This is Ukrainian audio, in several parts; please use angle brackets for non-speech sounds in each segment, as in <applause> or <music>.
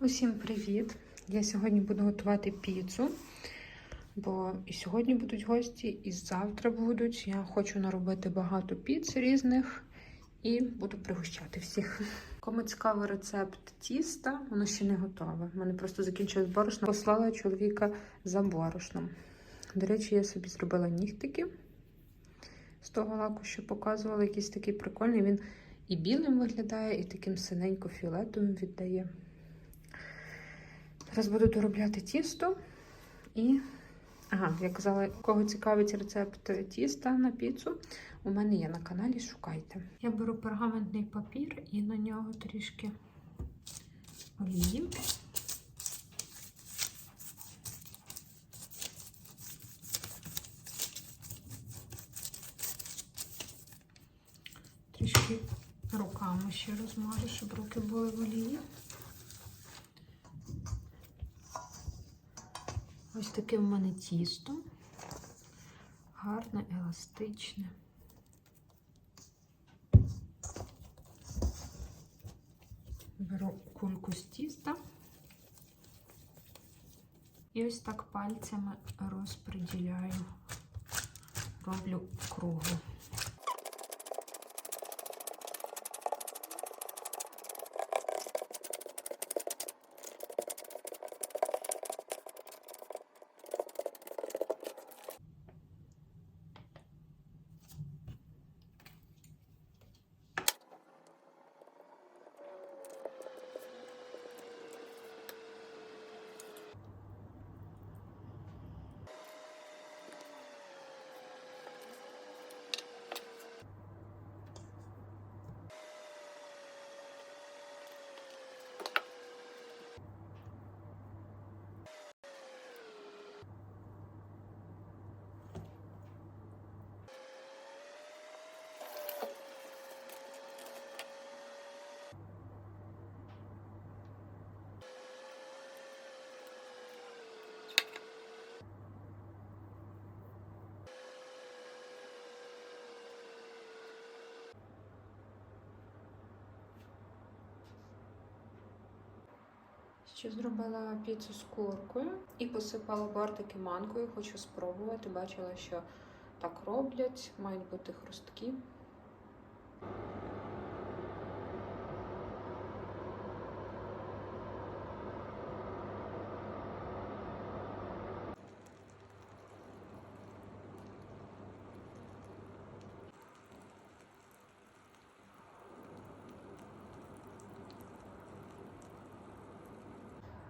Усім привіт! Я сьогодні буду готувати піцу, бо і сьогодні будуть гості, і завтра будуть. Я хочу наробити багато піц різних і буду пригощати всіх. Кому цікавий рецепт тіста, воно ще не готове. У мене просто закінчилось борошно. Послала чоловіка за борошном. До речі, я собі зробила нігтики з того лаку, що показувала, якийсь такий прикольний. Він і білим виглядає, і таким синенько-фіолетовим віддає. Зараз буду доробляти тісто і. Ага, я казала, кого цікавить рецепт тіста на піцу, у мене є на каналі, шукайте. Я беру пергаментний папір і на нього трішки олії. Трішки руками ще розмажу, щоб руки були в олії. Ось таке в мене тісто. Гарне, еластичне. Беру кульку з тіста і ось так пальцями розподіляю, роблю кругу. Ще зробила піцу з куркою і посипала бортики манкою. Хочу спробувати. Бачила, що так роблять, мають бути хрусткі.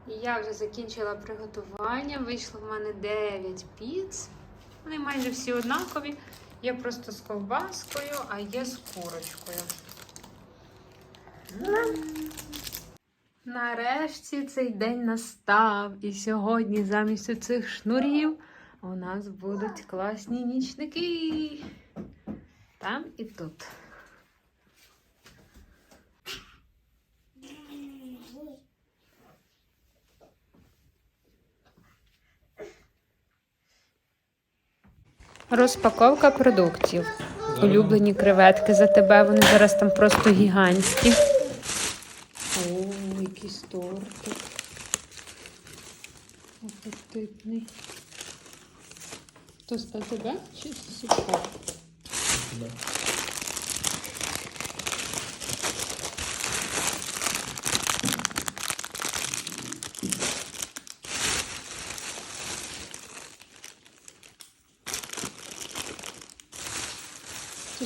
Я вже закінчила приготування. Вийшло в мене 9 піц. Вони майже всі однакові. Є просто з ковбаскою, а є з курочкою. М. Нарешті цей день настав. І сьогодні замість цих шнурів у нас будуть класні нічники. Там і тут. Розпаковка продуктів. Улюблені креветки за тебе. Вони зараз там просто гігантські. О, якийсь тортик. Апетитний. То з тебе чи з Сушка?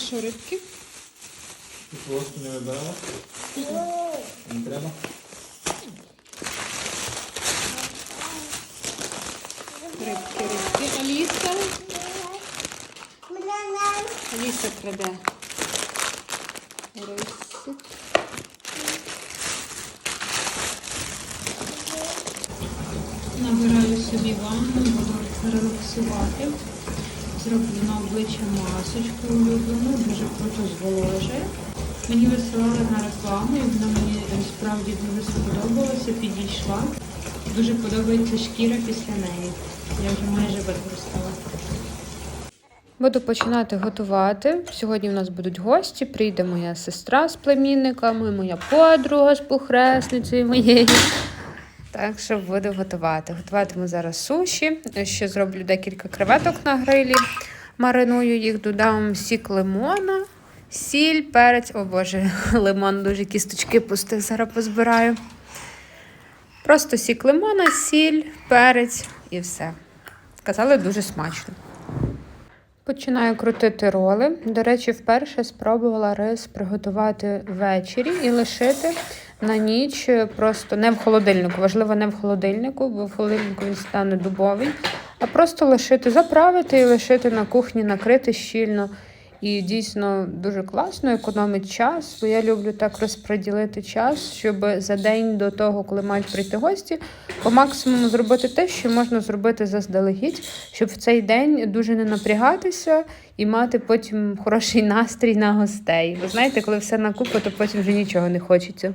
Що, рибки? Просто не вибирала? Не треба? Рибки, рибки. Аліса. Аліса краде. Рисик. Набираю собі ванну, буду релаксувати. Зроблю на обличчя масочку улюблену, дуже круто зволожує. Мені висилали на рекламу, і вона мені справді дуже сподобалася, підійшла. Дуже подобається шкіра після неї. Я вже майже використала. Буду починати готувати. Сьогодні в нас будуть гості. Прийде моя сестра з племінниками, моя подруга з похресницею моєю. Так що буду готувати. Готуватиму зараз суші. Ще зроблю декілька креветок на грилі. Мариную їх, додам сік лимона, сіль, перець. О боже, <laughs> лимон дуже кісточки пустив, зараз позбираю. Просто сік лимона, сіль, перець і все. Казали дуже смачно. Починаю крутити роли. До речі, вперше спробувала рис приготувати ввечері і лишити на ніч просто не в холодильнику. Важливо, не в холодильнику, бо в холодильнику він стане дубовий, а просто лишити, заправити і лишити на кухні, накрити щільно. І дійсно дуже класно, економить час, бо я люблю так розподілити час, щоб за день до того, коли мають прийти гості, по максимуму зробити те, що можна зробити заздалегідь, щоб в цей день дуже не напрягатися і мати потім хороший настрій на гостей. Ви знаєте, коли все на купу, то потім вже нічого не хочеться.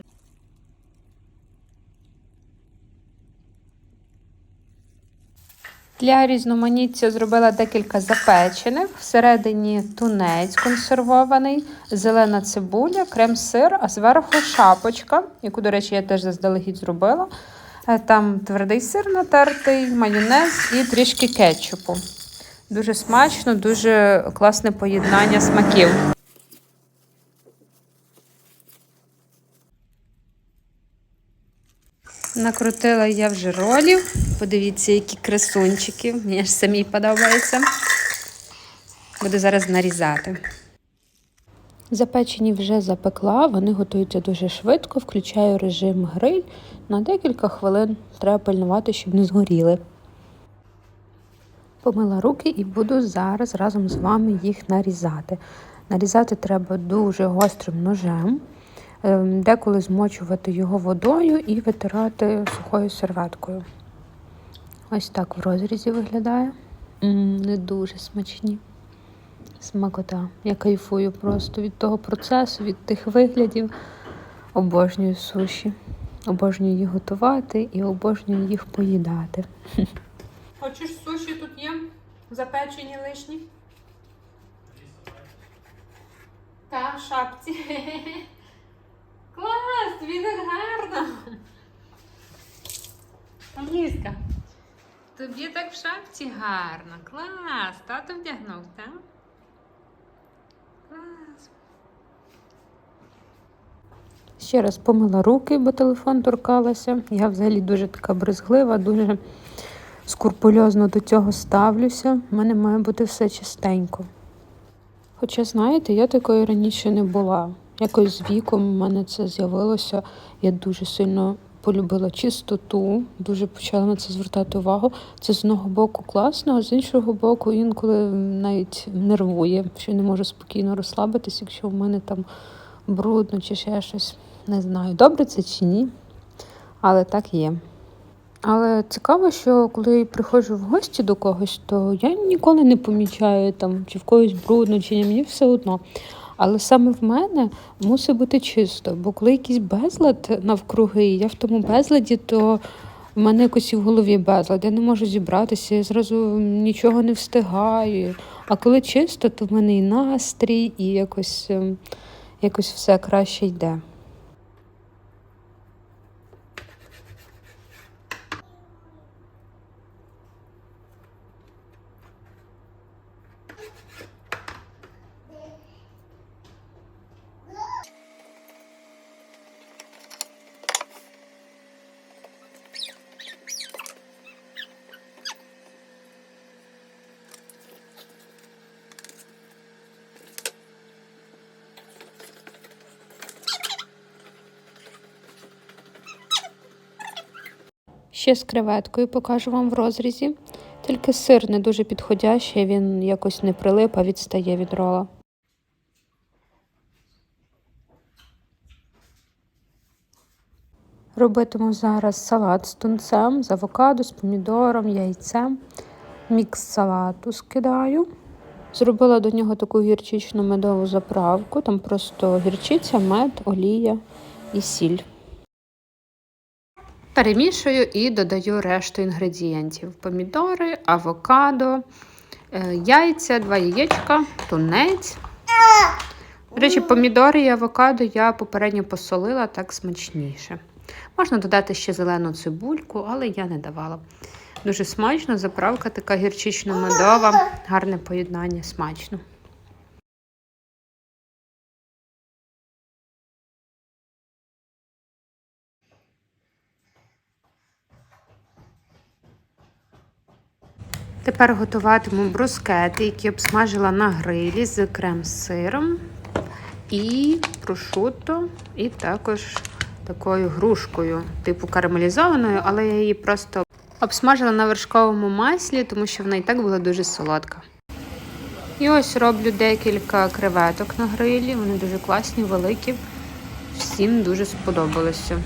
Для різноманіття зробила декілька запечених. Всередині тунець консервований, зелена цибуля, крем-сир, а зверху шапочка, яку, до речі, я теж заздалегідь зробила. Е, Там твердий сир натертий, майонез і трішки кетчупу. Дуже смачно, дуже класне поєднання смаків. Накрутила я вже ролів. Подивіться, які красунчики. Мені ж самі подобається. Буду зараз нарізати. Запечені вже запекла, вони готуються дуже швидко. Включаю режим гриль. На декілька хвилин треба пильнувати, щоб не згоріли. Помила руки і буду зараз разом з вами їх нарізати. Нарізати треба дуже гострим ножем. Ем, Деколи змочувати його водою і витирати сухою серветкою. Ось так в розрізі виглядає. не дуже смачні. Смакота. Я кайфую просто від того процесу, від тих виглядів. Обожнюю суші. Обожнюю їх готувати і обожнюю їх поїдати. <laughs> Хочеш суші тут є? Запечені лишні? Та, шапці. <laughs> Клас, так гарно. Аліска, тобі так в шапці гарно. Клас. Тато вдягнув, так? Клас. Ще раз помила руки, бо телефон торкалася. Я взагалі дуже така брезглива, дуже скрупульозно до цього ставлюся. У мене має бути все чистенько. Хоча, знаєте, я такою раніше не була. Якось з віком у мене це з'явилося. Я дуже сильно полюбила чистоту, дуже почала на це звертати увагу. Це з одного боку класно, а з іншого боку, інколи навіть нервує, що не можу спокійно розслабитись, якщо в мене там брудно чи ще щось. Не знаю, добре це чи ні, але так є. Але цікаво, що коли я приходжу в гості до когось, то я ніколи не помічаю там, чи в когось брудно, чи ні, мені все одно. Але саме в мене мусить бути чисто, бо коли якийсь безлад навкруги, я в тому безладі, то в мене якось і в голові безлад. Я не можу зібратися, я зразу нічого не встигаю. А коли чисто, то в мене і настрій, і якось, ем, якось все краще йде. Ще з креветкою покажу вам в розрізі. Тільки сир не дуже підходящий, він якось не прилип, а відстає від рола. Робитиму зараз салат з тунцем, з авокадо, з помідором, яйцем. Мікс салату скидаю. Зробила до нього таку гірчичну медову заправку. Там просто гірчиця, мед, олія і сіль. Перемішую і додаю решту інгредієнтів: помідори, авокадо, е, яйця, два яєчка, тунець. До речі, помідори і авокадо я попередньо посолила так смачніше. Можна додати ще зелену цибульку, але я не давала. Дуже смачно, заправка така гірчично-медова, гарне поєднання, смачно. Тепер готуватиму брускети, які обсмажила на грилі з крем-сиром і прошутто, і також такою грушкою, типу карамелізованою, але я її просто обсмажила на вершковому маслі, тому що вона і так була дуже солодка. І ось роблю декілька креветок на грилі. Вони дуже класні, великі. Всім дуже сподобалося.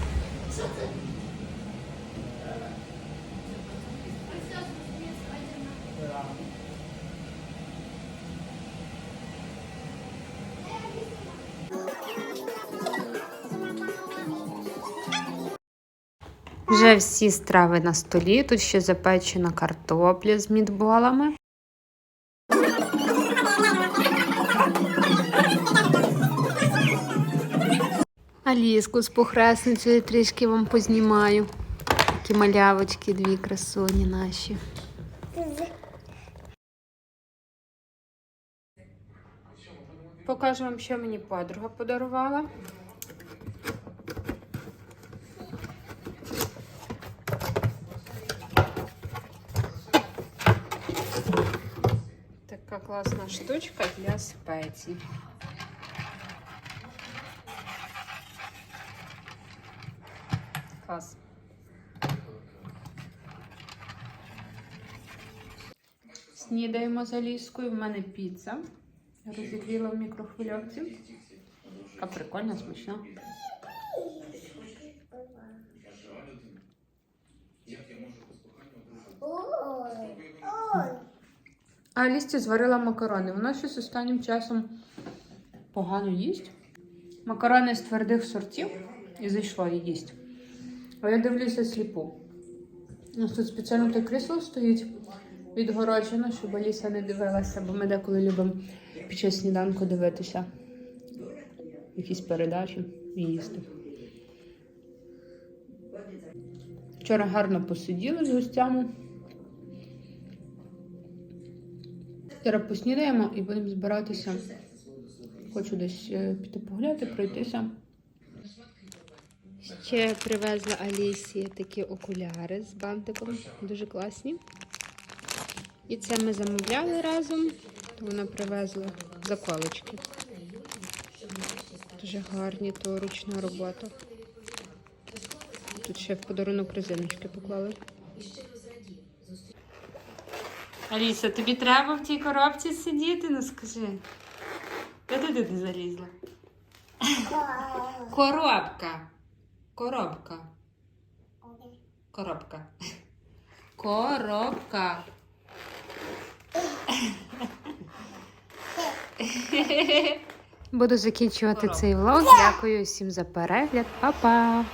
Вже всі страви на столі. Тут ще запечена картопля з мідболами. Аліску з похресницею трішки вам познімаю. Такі малявочки, дві красуні наші. Покажу вам, що мені подруга подарувала. Класна штучка для спецій. Клас. Снідаємо з Аліскою. В мене піца. Розігріла в мікрохвильовці. А прикольно, смачно. А Алісті зварила макарони. Вона щось останнім часом погано їсть. Макарони з твердих сортів і зайшло і їсть. А я дивлюся сліпу. У нас тут спеціально те крісло стоїть відгороджено, щоб Аліса не дивилася, бо ми деколи любимо під час сніданку дивитися якісь передачі і їсти. Вчора гарно посиділи з гостями. Зараз поснідаємо і будемо збиратися. Хочу десь е, піти погуляти, пройтися. Ще привезла Алісі такі окуляри з бантиком, дуже класні. І це ми замовляли разом, то вона привезла заколочки. Дуже гарні, то ручна робота. Тут ще в подарунок резиночки поклали. Аліса, тобі треба в тій коробці сидіти? Ну скажи. Де ти туди залізла? Коробка. Коробка. Коробка. Коробка. Буду закінчувати цей влог. Дякую всім за перегляд. Па-па!